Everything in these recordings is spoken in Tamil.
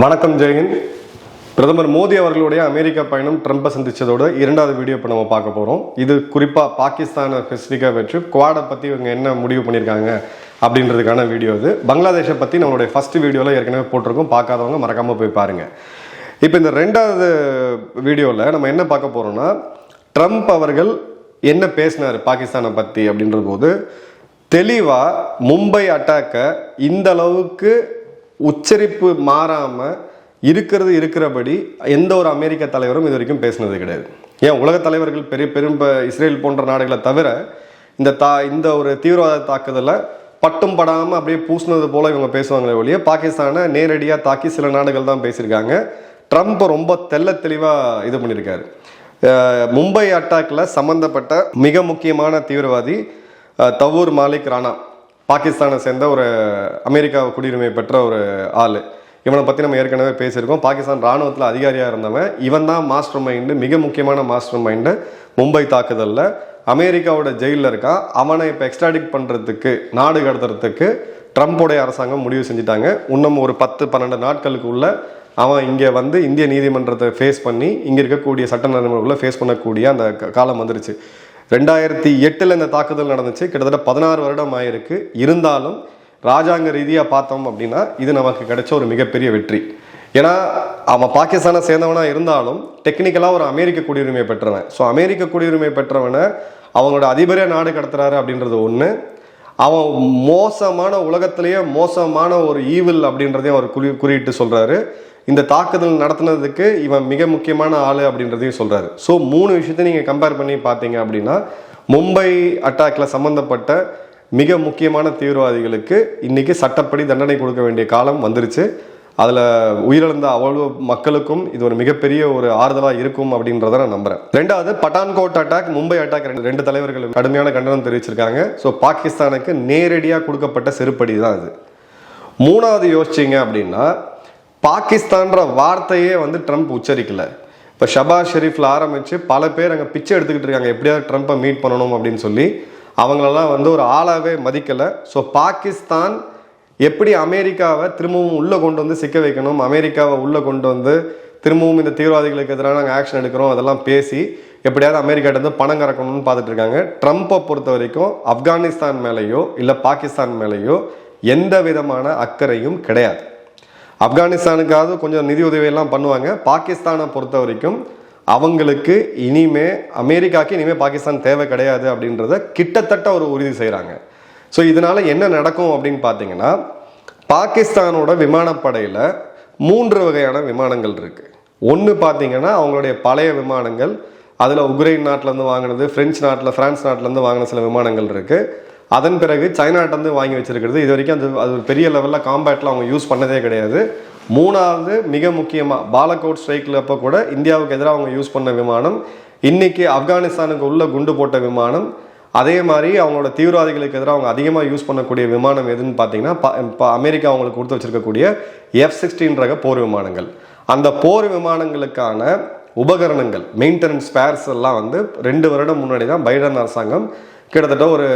வணக்கம் ஜெயின் பிரதமர் மோடி அவர்களுடைய அமெரிக்கா பயணம் ட்ரம்ப்பை சந்தித்ததோடு இரண்டாவது வீடியோ இப்போ நம்ம பார்க்க போகிறோம் இது குறிப்பாக பாகிஸ்தானை ஸ்பெசிஃபிக்காக வச்சு குவாடை பற்றி இவங்க என்ன முடிவு பண்ணியிருக்காங்க அப்படின்றதுக்கான வீடியோ இது. பங்களாதேஷை பற்றி நம்மளுடைய ஃபஸ்ட்டு வீடியோவில் ஏற்கனவே போட்டிருக்கோம். பார்க்காதவங்க மறக்காமல் போய் பாருங்கள் இப்போ இந்த ரெண்டாவது வீடியோவில் நம்ம என்ன பார்க்க போகிறோம்னா ட்ரம்ப் அவர்கள் என்ன பேசினார் பாகிஸ்தானை பற்றி அப்படின்ற போது தெளிவாக மும்பை அட்டாக்கை இந்த அளவுக்கு உச்சரிப்பு மாறாமல் இருக்கிறது இருக்கிறபடி எந்த ஒரு அமெரிக்க தலைவரும் இது வரைக்கும் பேசினது கிடையாது. ஏன் உலக தலைவர்கள் பெரிய பெரும் இஸ்ரேல் போன்ற நாடுகளை தவிர இந்த தா இந்த ஒரு தீவிரவாத தாக்குதலை பட்டும் படாமல் அப்படியே பூசினது போல இவங்க பேசுவாங்களே ஒழிய பாகிஸ்தானை நேரடியாக தாக்கி சில நாடுகள் தான் பேசியிருக்காங்க. ட்ரம்ப் ரொம்ப தெள்ள தெளிவாக இது பண்ணியிருக்காரு. மும்பை அட்டாக்ல சம்மந்தப்பட்ட மிக முக்கியமான தீவிரவாதி தவூர் மாலிக் ராணா. பாகிஸ்தானை சேர்ந்த ஒரு அமெரிக்கா குடியுரிமை பெற்ற ஒரு ஆள். இவனை பற்றி நம்ம ஏற்கனவே பேசியிருக்கோம். பாகிஸ்தான் ராணுவத்தில் அதிகாரியாக இருந்தவன். இவன் தான் மாஸ்டர் மைண்டு மிக முக்கியமான மாஸ்டர் மைண்டு மும்பை தாக்குதலில். அமெரிக்காவோட ஜெயிலில் இருக்கான். அவனை இப்போ எக்ஸ்ட்ராடிக் பண்ணுறதுக்கு நாடு கடத்துறதுக்கு ட்ரம்ப்போடைய அரசாங்கம் முடிவு செஞ்சுட்டாங்க. இன்னும் ஒரு பத்து பன்னெண்டு நாட்களுக்கு உள்ள அவன் இங்கே வந்து இந்திய நீதிமன்றத்தை ஃபேஸ் பண்ணி இங்கே இருக்கக்கூடிய சட்ட நடைமுறைகளை ஃபேஸ் பண்ணக்கூடிய அந்த காலம் வந்துருச்சு. ரெண்டாயிரத்தி எட்டில் இந்த தாக்குதல் நடந்துச்சு. கிட்டத்தட்ட பதினாறு வருடம் ஆயிருக்கு. இருந்தாலும் ராஜாங்க ரீதியாக பார்த்தோம் அப்படின்னா இது நமக்கு கிடைச்ச ஒரு மிகப்பெரிய வெற்றி. ஏன்னா அவன் பாகிஸ்தானை சேர்ந்தவனா இருந்தாலும் டெக்னிக்கலாக ஒரு அமெரிக்க குடியுரிமை பெற்றவன். ஸோ அமெரிக்க குடியுரிமை பெற்றவனை அவங்களோட அதிபரே நாடு கடத்துறாரு அப்படின்றது ஒன்று அவன் மோசமான உலகத்திலேயே மோசமான ஒரு ஈவில் அப்படின்றதையும் அவர் குறி குறியிட்டு சொல்கிறாரு இந்த தாக்குதல் நடத்துனதுக்கு இவன் மிக முக்கியமான ஆள் அப்படின்றதையும் சொல்கிறாரு ஸோ மூணு விஷயத்தை நீங்கள் கம்பேர் பண்ணி பார்த்தீங்க அப்படின்னா மும்பை அட்டாக்ல சம்மந்தப்பட்ட மிக முக்கியமான தீவிரவாதிகளுக்கு இன்னைக்கு சட்டப்படி தண்டனை கொடுக்க வேண்டிய காலம் வந்துருச்சு. அதில் உயிரிழந்த அவ்வளவு மக்களுக்கும் இது ஒரு மிகப்பெரிய ஒரு ஆறுதலாக இருக்கும் அப்படின்றத நான் நம்புறேன். ரெண்டாவது பட்டான்கோட் அட்டாக் மும்பை அட்டாக் ரெண்டு ரெண்டு தலைவர்கள் கடுமையான கண்டனம் தெரிவிச்சிருக்காங்க. ஸோ பாகிஸ்தானுக்கு நேரடியாக கொடுக்கப்பட்ட செருப்படி தான் அது மூணாவது யோசிச்சிங்க அப்படின்னா பாகிஸ்தான்ற வார்த்தையே வந்து ட்ரம்ப் உச்சரிக்கலை. இப்போ ஷபாஸ் ஷெரீஃபில் ஆரம்பித்து பல பேர் அங்கே பிச்சை எடுத்துக்கிட்டு இருக்காங்க. எப்படியாவது ட்ரம்ப்பை மீட் பண்ணணும் அப்படின்னு சொல்லி அவங்களெல்லாம் வந்து ஒரு ஆளாகவே மதிக்கலை. ஸோ பாகிஸ்தான் எப்படி அமெரிக்காவை திரும்பவும் உள்ளே கொண்டு வந்து சிக்க வைக்கணும் அமெரிக்காவை உள்ளே கொண்டு வந்து திரும்பவும் இந்த தீவிரவாதிகளுக்கு எதிராக நாங்கள் ஆக்ஷன் எடுக்கிறோம் அதெல்லாம் பேசி எப்படியாவது அமெரிக்காட்ட வந்து பணம் கறக்கணும்னு பார்த்துட்டு இருக்காங்க. ட்ரம்ப்பை பொறுத்த வரைக்கும் ஆப்கானிஸ்தான் மேலேயோ இல்லை பாகிஸ்தான் மேலேயோ எந்த விதமான அக்கறையும் கிடையாது. ஆப்கானிஸ்தானுக்காவது கொஞ்சம் நிதி உதவியெல்லாம் பண்ணுவாங்க. பாகிஸ்தானை பொறுத்த வரைக்கும் அவங்களுக்கு இனிமே அமெரிக்காக்கு இனிமேல் பாகிஸ்தான் தேவை கிடையாது அப்படின்றத கிட்டத்தட்ட ஒரு உறுதி செய்கிறாங்க ஸோ இதனால் என்ன நடக்கும் அப்படின்னு பார்த்தீங்கன்னா பாகிஸ்தானோட விமானப்படையில் மூன்று வகையான விமானங்கள் இருக்குது ஒன்று பார்த்தீங்கன்னா அவங்களுடைய பழைய விமானங்கள். அதில் உக்ரைன் நாட்டிலேருந்து வாங்கினது பிரெஞ்சு நாட்டில் பிரான்ஸ் நாட்டிலேருந்து வாங்கின சில விமானங்கள் இருக்குது அதன் பிறகு சைனாட்டேருந்து வாங்கி வச்சிருக்கிறது. இது வரைக்கும் அது அது ஒரு பெரிய லெவலில் காம்பேட்டில் அவங்க யூஸ் பண்ணதே கிடையாது. மூணாவது மிக முக்கியமாக பாலகோட் ஸ்ட்ரைக்கில் அப்போ கூட இந்தியாவுக்கு எதிராக அவங்க யூஸ் பண்ண விமானம் இன்றைக்கி ஆப்கானிஸ்தானுக்கு உள்ள குண்டு போட்ட விமானம் அதே மாதிரி அவங்களோட தீவிரவாதிகளுக்கு எதிராக அவங்க அதிகமாக யூஸ் பண்ணக்கூடிய விமானம் எதுன்னு பார்த்தீங்கன்னா ப- ப- அமெரிக்கா அவங்களுக்கு கொடுத்து வச்சிருக்கக்கூடிய எஃப் சிக்ஸ்டீன் ரக போர் விமானங்கள். அந்த போர் விமானங்களுக்கான உபகரணங்கள் மெயின்டெனன்ஸ் ஸ்பேர்ஸ் எல்லாம் வந்து ரெண்டு வருடம் முன்னாடி தான் பைடன் அரசாங்கம் கிட்டத்தட்ட ஒரு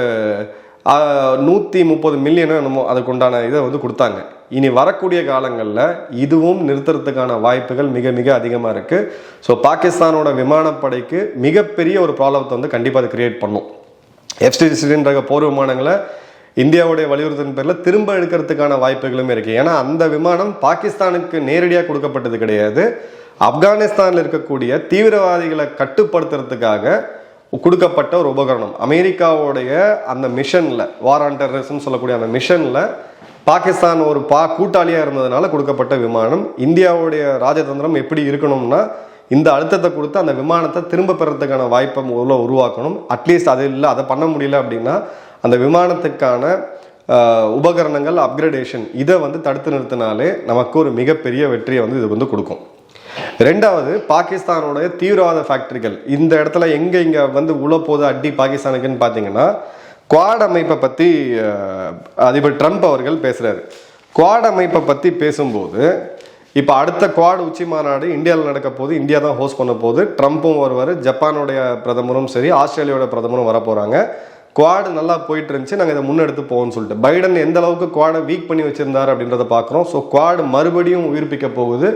நூற்றி முப்பது மில்லியனோ என்னமோ அதுக்குண்டான இதை வந்து கொடுத்தாங்க. இனி வரக்கூடிய காலங்களில் இதுவும் நிறுத்துறதுக்கான வாய்ப்புகள் மிக மிக அதிகமாக இருக்குது ஸோ பாகிஸ்தானோட விமானப்படைக்கு மிகப்பெரிய ஒரு ப்ராப்ளத்தை வந்து கண்டிப்பாக அது கிரியேட் பண்ணும். எஃப்டிசின்ற போர் விமானங்களை இந்தியாவுடைய வலியுறுத்தின் பேரில் திரும்ப எடுக்கிறதுக்கான வாய்ப்புகளும் இருக்குது ஏன்னா அந்த விமானம் பாகிஸ்தானுக்கு நேரடியாக கொடுக்கப்பட்டது கிடையாது. ஆப்கானிஸ்தானில் இருக்கக்கூடிய தீவிரவாதிகளை கட்டுப்படுத்துறதுக்காக கொடுக்கப்பட்ட ஒரு உபகரணம். அமெரிக்காவுடைய அந்த மிஷனில் வார் ஆன் டெரரிசம் சொல்லக்கூடிய அந்த மிஷனில் பாகிஸ்தான் ஒரு பா கூட்டாளியாக இருந்ததுனால கொடுக்கப்பட்ட விமானம். இந்தியாவுடைய ராஜதந்திரம் எப்படி இருக்கணும்னா இந்த அழுத்தத்தை கொடுத்து அந்த விமானத்தை திரும்ப பெறத்துக்கான வாய்ப்பை முதல்ல உருவாக்கணும். அட்லீஸ்ட் அது இல்லை அதை பண்ண முடியல அப்படின்னா அந்த விமானத்துக்கான உபகரணங்கள் அப்கிரேடேஷன் இதை வந்து தடுத்து நிறுத்தினாலே நமக்கு ஒரு மிகப்பெரிய வெற்றியை வந்து இது வந்து கொடுக்கும். ரெண்டாவது பாகிஸ்தானோட தீவிரவாத ஃபேக்டரிகள் இந்த இடத்துல எங்கே இங்கே வந்து உள்ள போகுது அடி பாகிஸ்தானுக்குன்னு பார்த்தீங்கன்னா குவாட் அமைப்பை பற்றி அதிபர் ட்ரம்ப் அவர்கள் பேசுகிறாரு குவாட் அமைப்பை பற்றி பேசும்போது இப்போ அடுத்த குவாட் உச்சி மாநாடு இந்தியாவில் நடக்க போது இந்தியா தான் ஹோஸ்ட் பண்ண போது ட்ரம்ப்பும் வருவார். ஜப்பானுடைய பிரதமரும் சரி ஆஸ்திரேலியாவோட பிரதமரும் வர போறாங்க. குவாடு நல்லா போயிட்டு இருந்துச்சு. நாங்கள் இதை முன்னெடுத்து போவோம்னு சொல்லிட்டு. பைடன் எந்த அளவுக்கு குவாடை வீக் பண்ணி வச்சுருந்தார் அப்படின்றத பார்க்குறோம் ஸோ குவாடு மறுபடியும் உயிர்ப்பிக்க போகுது.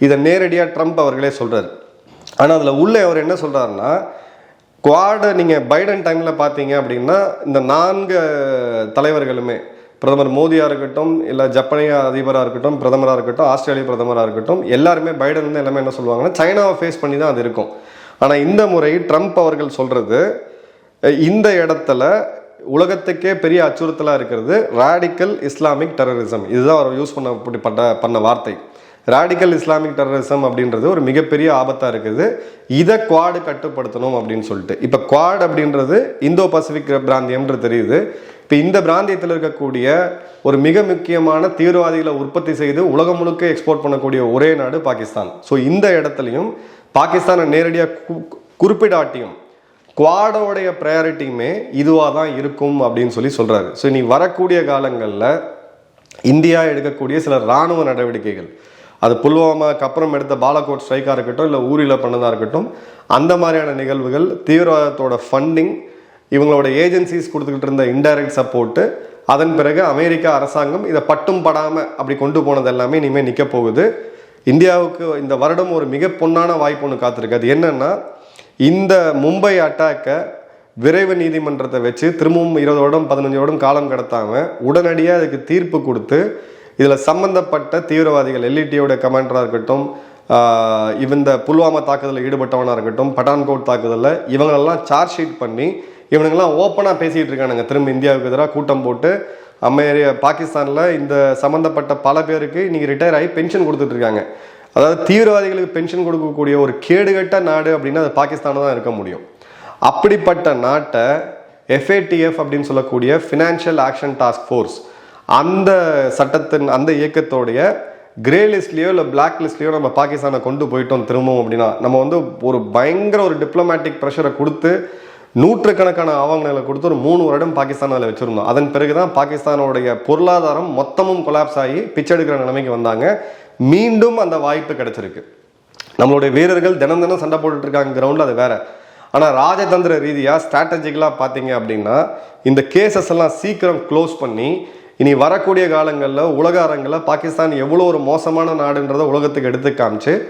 இதை நேரடியாக ட்ரம்ப் அவர்களே சொல்கிறார் ஆனால் அதில் உள்ள அவர் என்ன சொல்கிறாருன்னா குவாடை நீங்கள் பைடன் டைமில் பார்த்தீங்க அப்படின்னா இந்த நான்கு தலைவர்களுமே பிரதமர் மோடியாக இருக்கட்டும் இல்லை ஜப்பானிய அதிபராக இருக்கட்டும் பிரதமராக இருக்கட்டும் ஆஸ்திரேலிய பிரதமராக இருக்கட்டும் எல்லாருமே பைடன் வந்து எல்லாமே என்ன சொல்லுவாங்கன்னா சைனாவை ஃபேஸ் பண்ணி தான் அது இருக்கும். ஆனால் இந்த முறை ட்ரம்ப் அவர்கள் சொல்கிறது இந்த இடத்துல உலகத்துக்கே பெரிய அச்சுறுத்தலாக இருக்கிறது ராடிக்கல் இஸ்லாமிக் டெரரிசம் இதுதான் அவர் யூஸ் பண்ண பண்ண வார்த்தை. ராடிக்கல் இஸ்லாமிக் டெரரிசம் அப்படின்றது ஒரு மிகப்பெரிய ஆபத்தாக இருக்குது. இதை குவாடு கட்டுப்படுத்தணும் அப்படின்னு சொல்லிட்டு. இப்போ குவாட் அப்படின்றது இந்தோ பசிபிக் பிராந்தியம்ன்றது தெரியுது. இப்போ இந்த பிராந்தியத்தில் இருக்கக்கூடிய ஒரு மிக முக்கியமான தீவிரவாதிகளை உற்பத்தி செய்து உலகம் முழுக்க எக்ஸ்போர்ட் பண்ணக்கூடிய ஒரே நாடு பாகிஸ்தான். ஸோ இந்த இடத்துலையும் பாகிஸ்தானை நேரடியாக குறிப்பிடாட்டியும் குவாடோடைய ப்ரையாரிட்டியுமே இதுவாக தான் இருக்கும் அப்படின்னு சொல்லி சொல்கிறாரு ஸோ இனி வரக்கூடிய காலங்களில் இந்தியா எடுக்கக்கூடிய சில இராணுவ நடவடிக்கைகள். அது புல்வாமாக்கு அப்புறம் எடுத்த பாலகோட் ஸ்ட்ரைக்காக இருக்கட்டும் இல்லை ஊரில் பண்ணதாக இருக்கட்டும் அந்த மாதிரியான நிகழ்வுகள் தீவிரவாதத்தோட ஃபண்டிங் இவங்களோட ஏஜென்சிஸ் கொடுத்துக்கிட்டு இருந்த இன்டைரக்ட் சப்போர்ட்டு அதன் பிறகு அமெரிக்க அரசாங்கம் இதை பட்டும் படாமல் அப்படி கொண்டு போனது எல்லாமே இனிமேல் நிற்க போகுது. இந்தியாவுக்கு இந்த வருடம் ஒரு மிக பொன்னான வாய்ப்பு ஒன்று காத்திருக்கு. அது என்னென்னா இந்த மும்பை அட்டாக்கை விரைவு நீதிமன்றத்தை வச்சு திரும்பவும் இருபது வருடம் பதினஞ்சு வருடம் காலம் கடத்தாமல் உடனடியாக அதுக்கு தீர்ப்பு கொடுத்து இதில் சம்பந்தப்பட்ட தீவிரவாதிகள் எல்இடியோட கமாண்டராக இருக்கட்டும் ஆஹ் இந்த புல்வாமா தாக்குதலில் ஈடுபட்டவனாக இருக்கட்டும் பட்டான்கோட் தாக்குதலில் இவங்களெல்லாம் சார்ஜ் ஷீட் பண்ணி இவனுங்கெல்லாம் ஓப்பனாக பேசிகிட்டு இருக்கானுங்க. திரும்ப இந்தியாவுக்கு எதிராக கூட்டம் போட்டு அமெரி பாகிஸ்தானில் இந்த சம்மந்தப்பட்ட பல பேருக்கு இன்றைக்கி ரிட்டையர் ஆகி பென்ஷன் கொடுத்துட்ருக்காங்க அதாவது தீவிரவாதிகளுக்கு பென்ஷன் கொடுக்கக்கூடிய ஒரு கேடுகட்ட நாடு அப்படின்னா அது பாகிஸ்தானில் தான் இருக்க முடியும். அப்படிப்பட்ட நாட்டை எஃப்ஏடிஎஃப் அப்படின்னு சொல்லக்கூடிய ஃபினான்ஷியல் ஆக்ஷன் டாஸ்க் ஃபோர்ஸ் அந்த சட்டத்தின் அந்த இயக்கத்தோடைய கிரே லிஸ்ட்லேயோ இல்லை பிளாக் லிஸ்ட்லேயோ நம்ம பாகிஸ்தானை கொண்டு போயிட்டோம் திரும்பவும் அப்படின்னா நம்ம வந்து ஒரு பயங்கர ஒரு டிப்ளமேட்டிக் ப்ரெஷரை கொடுத்து நூற்றுக்கணக்கான ஆவணங்களை கொடுத்து ஒரு மூணு வருடம் பாகிஸ்தான் அதில் வச்சுருந்தோம். அதன் பிறகு தான் பாகிஸ்தானோடைய பொருளாதாரம் மொத்தமும் கொலாப்ஸ் ஆகி பிச்சை எடுக்கிற நிலைமைக்கு வந்தாங்க. மீண்டும் அந்த வாய்ப்பு கிடைச்சிருக்கு. நம்மளுடைய வீரர்கள் தினம் தினம் சண்டை போட்டுட்டு இருக்காங்க கிரவுண்டில் அது வேற. ஆனால் ராஜதந்திர ரீதியாக ஸ்ட்ராட்டஜிக்கலாக பார்த்தீங்க அப்படின்னா இந்த கேசஸ் எல்லாம் சீக்கிரம் க்ளோஸ் பண்ணி இனி வரக்கூடிய காலங்களில் உலக அரங்கில் பாகிஸ்தான் எவ்வளோ ஒரு மோசமான நாடுன்றதை உலகத்துக்கு எடுத்து காமிச்சு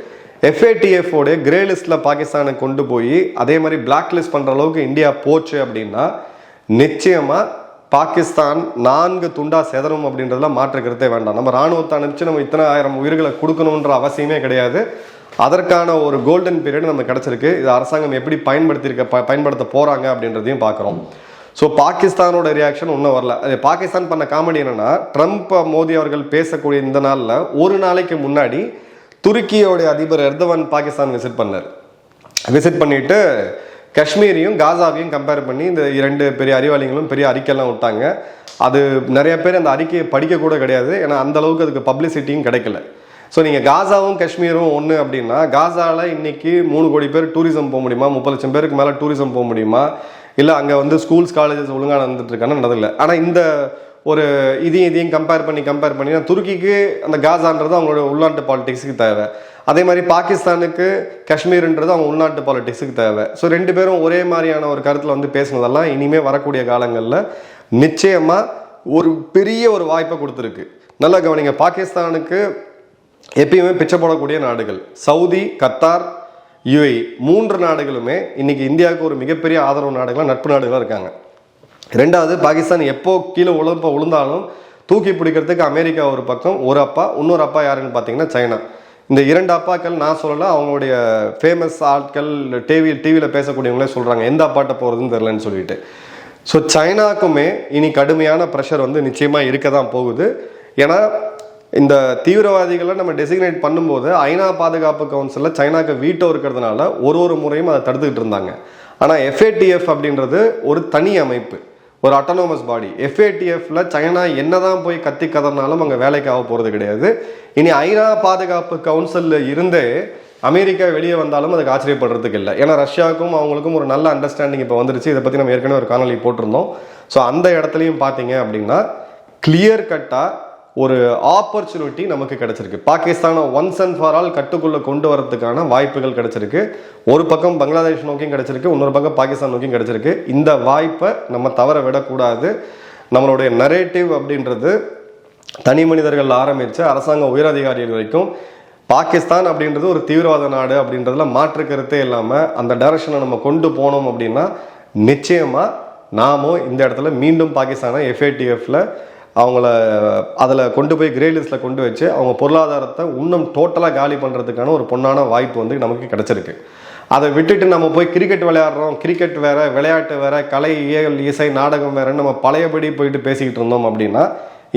எஃப்ஏடிஎஃப்ஓடைய கிரே லிஸ்ட்டில் பாகிஸ்தானை கொண்டு போய் அதே மாதிரி பிளாக் லிஸ்ட் பண்ணுற அளவுக்கு இந்தியா போச்சு அப்படின்னா நிச்சயமாக பாகிஸ்தான் நான்கு துண்டா செதறும் அப்படின்றதுல மாற்றுக்கிறதே வேண்டாம். நம்ம ராணுவத்தை அனுப்பிச்சு நம்ம இத்தனை ஆயிரம் உயிர்களை கொடுக்கணுன்ற அவசியமே கிடையாது. அதற்கான ஒரு கோல்டன் பீரியட் நமக்கு கிடச்சிருக்கு. இது அரசாங்கம் எப்படி பயன்படுத்தியிருக்க ப- பயன்படுத்த போகிறாங்க அப்படின்றதையும் பார்க்குறோம். ஸோ பாகிஸ்தானோட ரியாக்ஷன் ஒன்றும் வரல. அது பாகிஸ்தான் பண்ண காமெடி என்னென்னா ட்ரம்ப் மோடி அவர்கள் பேசக்கூடிய இந்த நாளில் ஒரு நாளைக்கு முன்னாடி துருக்கியோடைய அதிபர் எர்தவான் பாகிஸ்தான் விசிட் பண்ணார். விசிட் பண்ணிட்டு காஷ்மீரையும் காசாவையும் கம்பேர் பண்ணி இந்த இரண்டு பெரிய அறிவாளிகளும் பெரிய அறிக்கையெல்லாம் விட்டாங்க. அது நிறைய பேர் அந்த அறிக்கையை படிக்கக்கூட கிடையாது. ஏன்னா அந்த அளவுக்கு அதுக்கு பப்ளிசிட்டியும் கிடைக்கல. ஸோ நீங்கள் காசாவும் காஷ்மீரும் ஒன்று அப்படின்னா காசாவில் இன்னைக்கு மூணு கோடி பேர் டூரிசம் போக முடியுமா? முப்பது லட்சம் பேருக்கு மேலே டூரிசம் போக முடியுமா? இல்லை அங்கே வந்து ஸ்கூல்ஸ் காலேஜஸ் ஒழுங்காக நடந்துட்டு இருக்கான்னு ஆனால் இந்த ஒரு இதையும் இதையும் கம்பேர் பண்ணி கம்பேர் பண்ணி துருக்கிக்கு அந்த காசான்றது அவங்களோட உள்நாட்டு பாலிடிக்ஸுக்கு தேவை. அதே மாதிரி பாகிஸ்தானுக்கு காஷ்மீர்ன்றது அவங்க உள்நாட்டு பாலிடிக்ஸுக்கு தேவை. ஸோ ரெண்டு பேரும் ஒரே மாதிரியான ஒரு கருத்தில் வந்து பேசுனதெல்லாம் இனிமேல் வரக்கூடிய காலங்களில் நிச்சயமாக ஒரு பெரிய ஒரு வாய்ப்பை கொடுத்துருக்கு. நல்லா கவனிங்க பாகிஸ்தானுக்கு எப்பயுமே பிச்சை போடக்கூடிய நாடுகள். சவுதி கத்தார் யுஏ மூன்று நாடுகளுமே இன்னைக்கு இந்தியாவுக்கு ஒரு மிகப்பெரிய ஆதரவு நாடுகளாக நட்பு நாடுகளாக இருக்காங்க. ரெண்டாவது பாகிஸ்தான் எப்போ கீழே உழப்ப விழுந்தாலும் தூக்கி பிடிக்கிறதுக்கு அமெரிக்கா ஒரு பக்கம் ஒரு அப்பா இன்னொரு அப்பா யாருன்னு பார்த்தீங்கன்னா சைனா. இந்த இரண்டு அப்பாக்கள் நான் சொல்லலை அவங்களுடைய ஃபேமஸ் ஆட்கள் டிவி டிவியில் பேசக்கூடியவங்களே சொல்கிறாங்க எந்த அப்பாட்ட போகிறதுன்னு தெரிலன்னு சொல்லிட்டு. ஸோ சைனாக்குமே இனி கடுமையான ப்ரெஷர் வந்து நிச்சயமாக இருக்க தான் போகுது. ஏன்னா இந்த தீவிரவாதிகளை நம்ம டெசிக்னேட் பண்ணும்போது ஐநா பாதுகாப்பு கவுன்சிலில் சைனாக்கு வீட்டோ இருக்கிறதுனால ஒரு ஒரு முறையும் அதை தடுத்துக்கிட்டு இருந்தாங்க. ஆனால் எஃப்ஏடிஎஃப் அப்படின்றது ஒரு தனி அமைப்பு ஒரு அட்டானமஸ் பாடி எஃப்ஏடிஎஃப்ல சைனா என்னதான் போய் கத்தி கதறினாலும் அங்கே வேலைக்கு ஆக போகிறது கிடையாது. இனி ஐநா பாதுகாப்பு கவுன்சிலில் இருந்தே அமெரிக்கா வெளியே வந்தாலும் அதுக்கு ஆச்சரியப்படுறதுக்கு இல்லை. ஏன்னா ரஷ்யாவுக்கும் அவங்களுக்கும் ஒரு நல்ல அண்டர்ஸ்டாண்டிங் இப்போ வந்துருச்சு. இதை பற்றி நம்ம ஏற்கனவே ஒரு காணொலி போட்டிருந்தோம். ஸோ அந்த இடத்துலையும் பார்த்தீங்க அப்படின்னா கிளியர் கட்டாக ஒரு ஆப்பர்ச்சுனிட்டி நமக்கு கிடைச்சிருக்கு. பாகிஸ்தானை ஒன்ஸ் அண்ட் ஃபார் ஆல் கட்டுக்குள்ளே கொண்டு வரதுக்கான வாய்ப்புகள் கிடைச்சிருக்கு. ஒரு பக்கம் பங்களாதேஷ் நோக்கியும் கிடைச்சிருக்கு. இன்னொரு பக்கம் பாகிஸ்தான் நோக்கியும் கிடைச்சிருக்கு. இந்த வாய்ப்பை நம்ம தவற விடக்கூடாது. நம்மளுடைய நரேட்டிவ் அப்படின்றது தனி மனிதர்கள் ஆரம்பித்து அரசாங்க உயரதிகாரிகள் வரைக்கும் பாகிஸ்தான் அப்படின்றது ஒரு தீவிரவாத நாடு அப்படின்றதுல மாற்று கருத்தே இல்லாமல் அந்த டைரக்ஷனை நம்ம கொண்டு போனோம் அப்படின்னா நிச்சயமாக நாமும் இந்த இடத்துல மீண்டும் பாகிஸ்தானை எஃப்ஏடிஎஃப்ல அவங்கள அதில் கொண்டு போய் கிரே லிஸ்ட்டில் கொண்டு வச்சு அவங்க பொருளாதாரத்தை இன்னும் டோட்டலாக காலி பண்ணுறதுக்கான ஒரு பொன்னான வாய்ப்பு வந்து நமக்கு கிடச்சிருக்கு. அதை விட்டுட்டு நம்ம போய் கிரிக்கெட் விளையாடுறோம். கிரிக்கெட் வேறு விளையாட்டு வேறு கலை இயல் இசை நாடகம் வேறுன்னு நம்ம பழையபடி போயிட்டு பேசிக்கிட்டு இருந்தோம் அப்படின்னா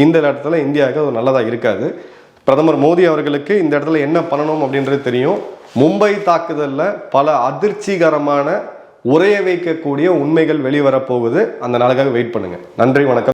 இந்த இடத்துல இந்தியாவுக்கு அது நல்லதாக இருக்காது. பிரதமர் மோடி அவர்களுக்கு இந்த இடத்துல என்ன பண்ணணும் அப்படின்றது தெரியும். மும்பை தாக்குதலில் பல அதிர்ச்சிகரமான உரைய வைக்கக்கூடிய உண்மைகள் வெளிவரப்போகுது. அந்த நாளுக்காக வெயிட் பண்ணுங்கள் நன்றி வணக்கம்.